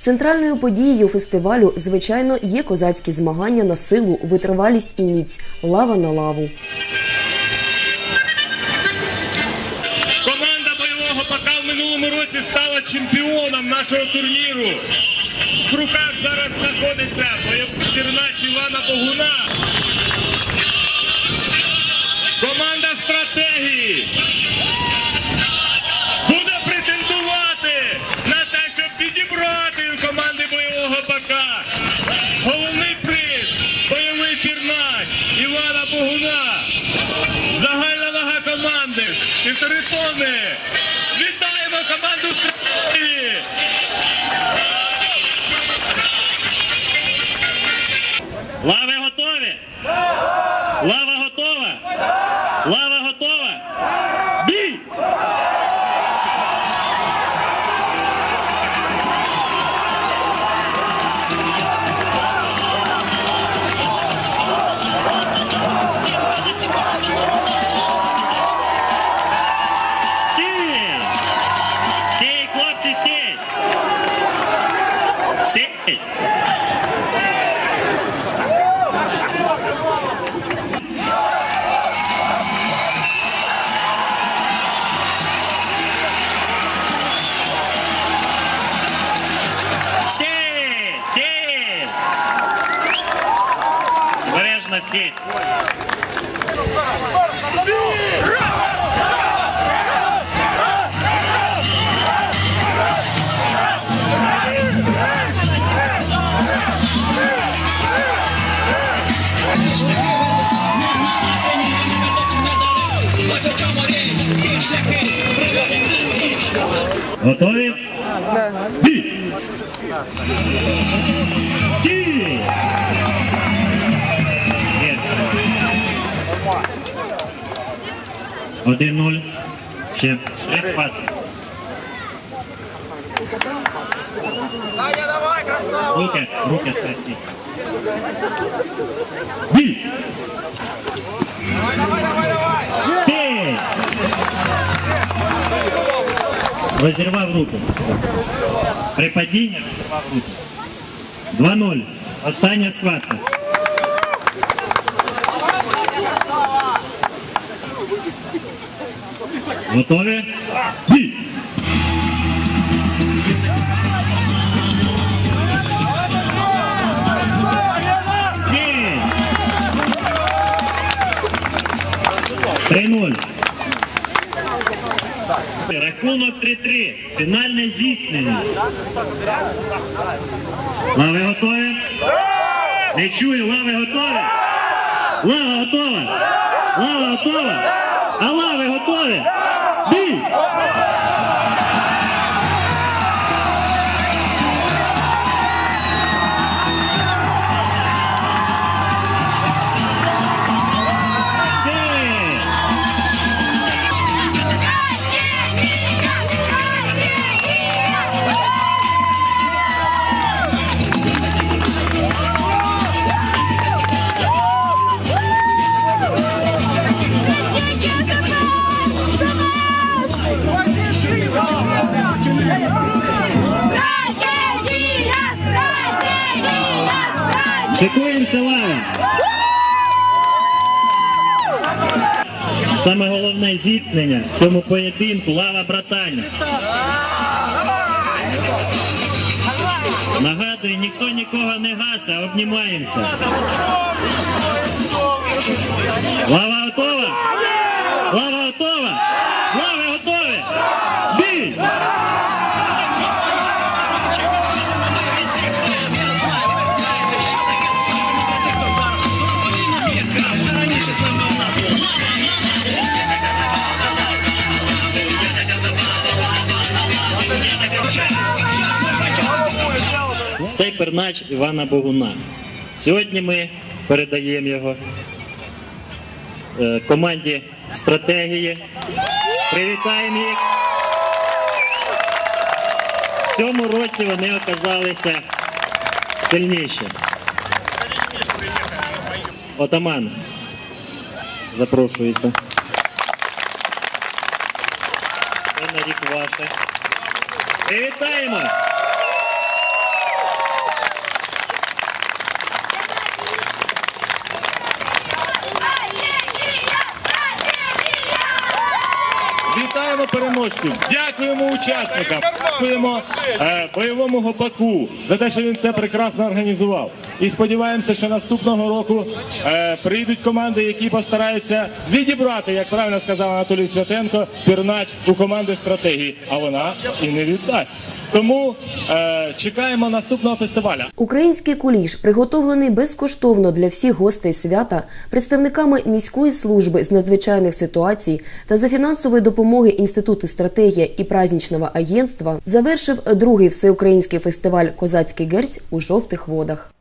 Центральною подією фестивалю, звичайно, є козацькі змагання на силу, витривалість і міць лава на лаву. Команда бойового ПК в минулому році стала чемпіоном нашого турніру. В руках зараз знаходиться бойовий дернач Івана Богуна. Головний приз бойовий пірнач Івана Богуна. Загальна вага команди півтори тонни. Вітаємо команду стратегії! Обережно сіть. Готові? Бій! Є. Один нуль. Ще три спад. Саня, давай, красава! Руки, руки страсні. Бій! Давай! Розірвав руку. При падінні розірвав руку. 2-0. Остання схватка. Готові? Бій! Ні! 3-0. Рахунок 3-3. Фінальне зіткнення. Лави готові? Не чую, лави готові? Лава готова? Лава готова? А лави готові? Бій! Шикуємося, лава! Саме головне зіткнення в цьому поєдинку лава братання. Нагадую, ніхто нікого не гаса, а обнімаємося. Лава готова? Лава готова? Цей пернач Івана Богуна. Сьогодні ми передаємо його е, команді стратегії. Привітаємо їх. В цьому році вони оказалися сильніші. Отаман запрошується. Це рік ваше. Привітаємо! Переможців, дякуємо учасникам, дякуємо е, бойовому гопаку за те, що він це прекрасно організував. І сподіваємося, що наступного року е, прийдуть команди, які постараються відібрати, як правильно сказав Анатолій Святенко, пірнач у команди стратегії, а вона і не віддасть. Тому е, чекаємо наступного фестиваля. Український куліш приготовлений безкоштовно для всіх гостей свята представниками міської служби з надзвичайних ситуацій та за фінансової допомоги Інституту стратегія і празнічного агентства завершив другий всеукраїнський фестиваль Козацький герць у жовтих водах.